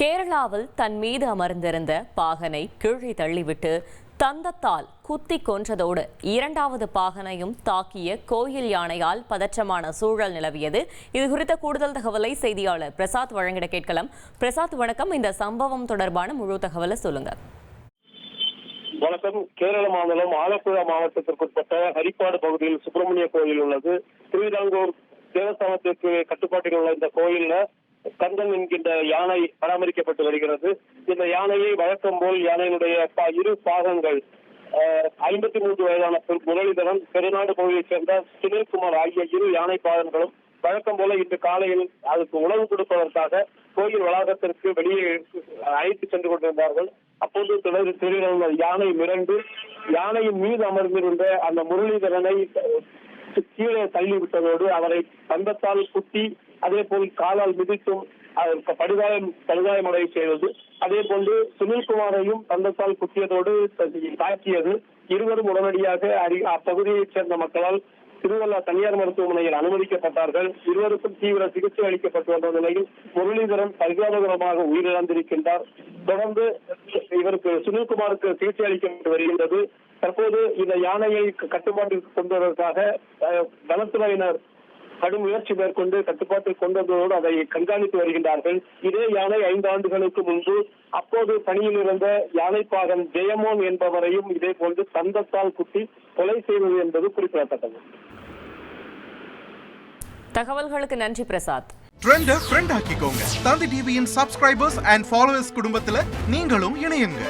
கேரளாவில் தன் மீது அமர்ந்திருந்த பாகனை கீழே தள்ளிவிட்டு தந்தத்தால் குத்தி கொன்றதோடு இரண்டாவது பாகனையும் தாக்கிய கோயில் யானையால் பதற்றமான சூழல் நிலவியது. இது குறித்த கூடுதல் தகவலை செய்தியாளர் பிரசாத் வழங்கிட கேட்கலாம். பிரசாத் வணக்கம். இந்த சம்பவம் தொடர்பான முழு தகவலை சொல்லுங்க. வணக்கம். கேரள மாநிலம் ஆலப்புழா மாவட்டத்திற்குட்பட்ட ஹரிப்பாடு பகுதியில் சுப்பிரமணிய கோயில் உள்ளது. திருவிதாங்கூர் தேவஸ்தானத்திற்கு கட்டுப்பாட்டில் உள்ள இந்த கோயில்ல கந்தன் என்கின்ற யானை பராமரிக்கப்பட்டு வருகிறது. இந்த யானையை வழக்கம் போல் யானையினுடைய இரு பாகங்கள் ஐம்பத்தி மூன்று வயதான முரளிதரன் பெருநாடு பகுதியைச் சேர்ந்த சுனில்குமார் ஆகிய இரு யானை பாகன்களும் வழக்கம் போல இன்று காலையில் அதுக்கு உணவு கொடுப்பதற்காக கோயில் வளாகத்திற்கு வெளியே அழைத்து சென்று கொண்டிருந்தார்கள். அப்போது தொடர்ந்து திடீரென யானை மிரண்டு யானையின் மீது அமர்ந்திருந்த அந்த முரளிதரனை கீழே தள்ளி விட்டதோடு அவரை தந்தத்தால் குத்தி அதே போல் காலால் மிதித்தும் அதற்கு படுகாயம் படுகாயமடை செய்தது. அதே போன்று சுனில்குமாரையும் தந்தத்தால் குத்தியதோடு தாக்கியது. இருவரும் உடனடியாக அப்பகுதியைச் சேர்ந்த மக்களால் திருவள்ளா தனியார் மருத்துவமனையில் அனுமதிக்கப்பட்டார்கள். இருவருக்கும் தீவிர சிகிச்சை அளிக்கப்பட்டு வந்த நிலையில் முரளிதரன் பரிதாபகரமாக உயிரிழந்திருக்கின்றார். தொடர்ந்து இவருக்கு சுனில்குமாருக்கு சிகிச்சை அளிக்கப்பட்டு வருகின்றது. தற்போது இந்த யானையை கட்டுப்பாட்டிற்கு கொண்டு வனத்துறையினர் கடும் முயற்சி மேற்கொண்டு கட்டுப்பாட்டில் கொண்டு வந்ததோடு அதை கண்காணித்து வருகின்றார்கள். இதே யானை ஐந்து ஆண்டுகளுக்கு முன்பு அப்போது பணியில் இருந்த யானைப்பாகன் ஜெயமோன் என்பவரையும் இதே போன்று தந்தத்தால் குத்தி கொலை செய்தது என்பது குறிப்பிடத்தக்கது. தகவல்களுக்கு நன்றி பிரசாத். ட்ரெண்ட ஃப்ரெண்ட் ஆக்கிக்கோங்க. தந்தி டிவியின் சப்ஸ்கிரைபர்ஸ் அண்ட் ஃபாலோவர்ஸ் குடும்பத்துல நீங்களும் இணையுங்க.